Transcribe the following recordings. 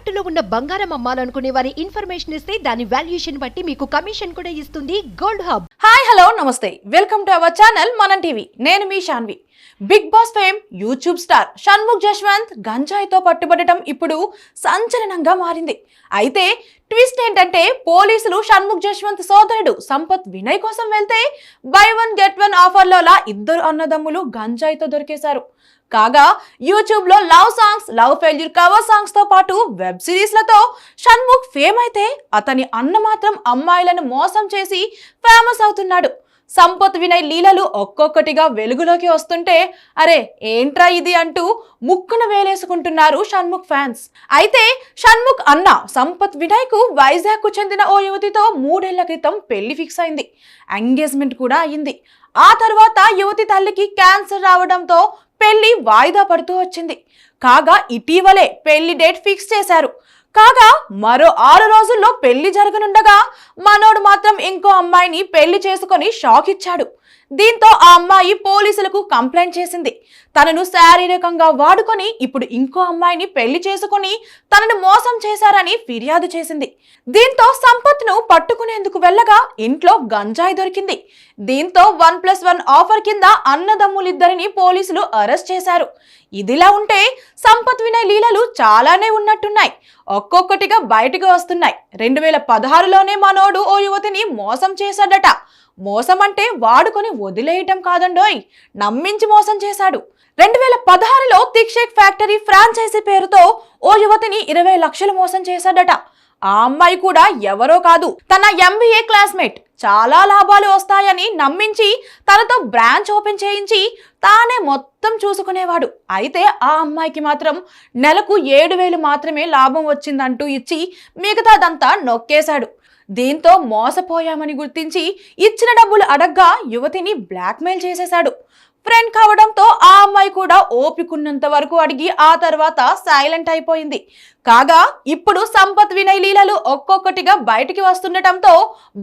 తాకట్టులో ఉన్న బంగారం అమ్మాలనుకునే వారి ఇన్ఫర్మేషన్ ఇస్తే దాని వాల్యుయేషన్ బట్టి మీకు కమిషన్ కూడా ఇస్తుంది gold hub. Hi hello namaste. Welcome to our channel Manam TV. నేను మీ Shanvi Bigg Boss fame YouTube star Shanmukh Jaswanth గంజాయితో పట్టుబడటం ఇప్పుడు సంచలనంగా మారింది. అయితే ట్విస్ట్ ఏంటంటే పోలీసులు షణ్ముఖ్ జశ్వంత్ సోదరుడు సంపత్ వినయ్ కోసం వెళ్తే బై వన్ గెట్ వన్ ఆఫర్లోలా ఇద్దరు అన్నదమ్ములు గంజాయితో దొరికేశారు. కాగా యూట్యూబ్లో love songs love failure cover సాంగ్స్తో పాటు వెబ్ సిరీస్లతో షణ్ముఖ్ ఫేమ్ అయితే అతని అన్న మాత్రం అమ్మాయిలను మోసం చేసి ఫేమస్ అవుతున్నాడు. సంపత్ వినయ్ లీలలు ఒక్కొక్కటిగా వెలుగులోకి వస్తుంటే అరే ఏంట్రా ఇది అంటూ ముక్కున వేలేసుకుంటున్నారు షణ్ముఖ్ ఫ్యాన్స్. అయితే షణ్ముఖ్ అన్న సంపత్ వినయ్కు వైజాగ్ చెందిన ఓ యువతితో మూడేళ్ళ క్రితం పెళ్ళి ఫిక్స్ అయింది. ఎంగేజ్మెంట్ కూడా అయింది. ఆ తర్వాత యువతి తల్లికి క్యాన్సర్ రావడంతో పెళ్ళి వాయిదా పడుతూ వచ్చింది. కాగా ఇటీవలే పెళ్ళి డేట్ ఫిక్స్ చేశారు. కాగా మరో ఆరు రోజుల్లో పెళ్ళి జరగనుండగా మనోడు మాత్రం ఇంకో అమ్మాయిని పెళ్ళి చేసుకొని షాక్ ఇచ్చాడు. దీంతో ఆ అమ్మాయి పోలీసులకు కంప్లైంట్ చేసింది. తనను శారీరకంగా వాడుకొని ఇప్పుడు ఇంకో అమ్మాయిని పెళ్ళి చేసుకుని తనను మోసం చేశారని ఫిర్యాదు చేసింది. దీంతో సంపత్ను పట్టుకునేందుకు వెళ్ళగా ఇంట్లో గంజాయి దొరికింది. దీంతో వన్ ప్లస్ వన్ ఆఫర్ కింద అన్నదమ్ములిద్దరిని పోలీసులు అరెస్ట్ చేశారు. ఇదిలా ఉంటే సంపత్ వినయ్ లీలలు చాలానే ఉన్నట్టున్నాయి. ఒక్కొక్కటిగా బయటకు వస్తున్నాయి. రెండు వేల పదహారులోనే మనోడు ఓ యువతిని మోసం చేశాడట. మోసం అంటే వాడుకొని వదిలేయటం కాదండోయ్. నమ్మించి మోసం చేశాడు. రెండు వేల పదహారులో థిక్ ఫ్యాక్టరీ ఫ్రాంచైజీ పేరుతో ఓ యువతిని ఇరవై లక్షలు మోసం చేశాడట. ఆ అమ్మాయి కూడా ఎవరో కాదు. తన ఎంబీఏ క్లాస్మేట్ చాలా లాభాలు వస్తాయని నమ్మించి తనతో బ్రాంచ్ ఓపెన్ చేయించి తానే మొత్తం చూసుకునేవాడు. అయితే ఆ అమ్మాయికి మాత్రం నెలకు ఏడు వేలు మాత్రమే లాభం వచ్చిందంటూ ఇచ్చి మిగతాదంతా నొక్కేశాడు. దీంతో మోసపోయామని గుర్తించి ఇచ్చిన డబ్బులు అడగ్గా యువతిని బ్లాక్మెయిల్ చేసేశాడు. ఫ్రెండ్ కావడంతో ఆ అమ్మాయి కూడా ఓపికున్నంత వరకు అడిగి ఆ తర్వాత సైలెంట్ అయిపోయింది. కాగా ఇప్పుడు సంపత్ వినయ్ లీలలు ఒక్కొక్కటిగా బయటికి వస్తుండటంతో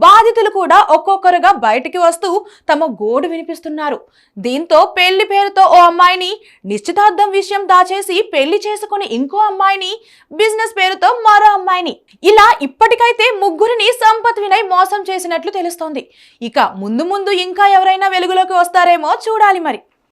బాధితులు కూడా ఒక్కొక్కరుగా బయటికి వస్తూ తమ గోడు వినిపిస్తున్నారు. దీంతో పెళ్ళి పేరుతో ఓ అమ్మాయిని నిశ్చితార్థం విషయం దాచేసి పెళ్ళి చేసుకుని ఇంకో అమ్మాయిని బిజినెస్ పేరుతో మరో అమ్మాయిని. ఇలా ఇప్పటికైతే ముగ్గురిని సంపత్ వినయ్ మోసం చేసినట్లు తెలుస్తోంది. ఇక ముందు ముందు ఇంకా ఎవరైనా వెలుగులోకి వస్తారేమో చూడాలి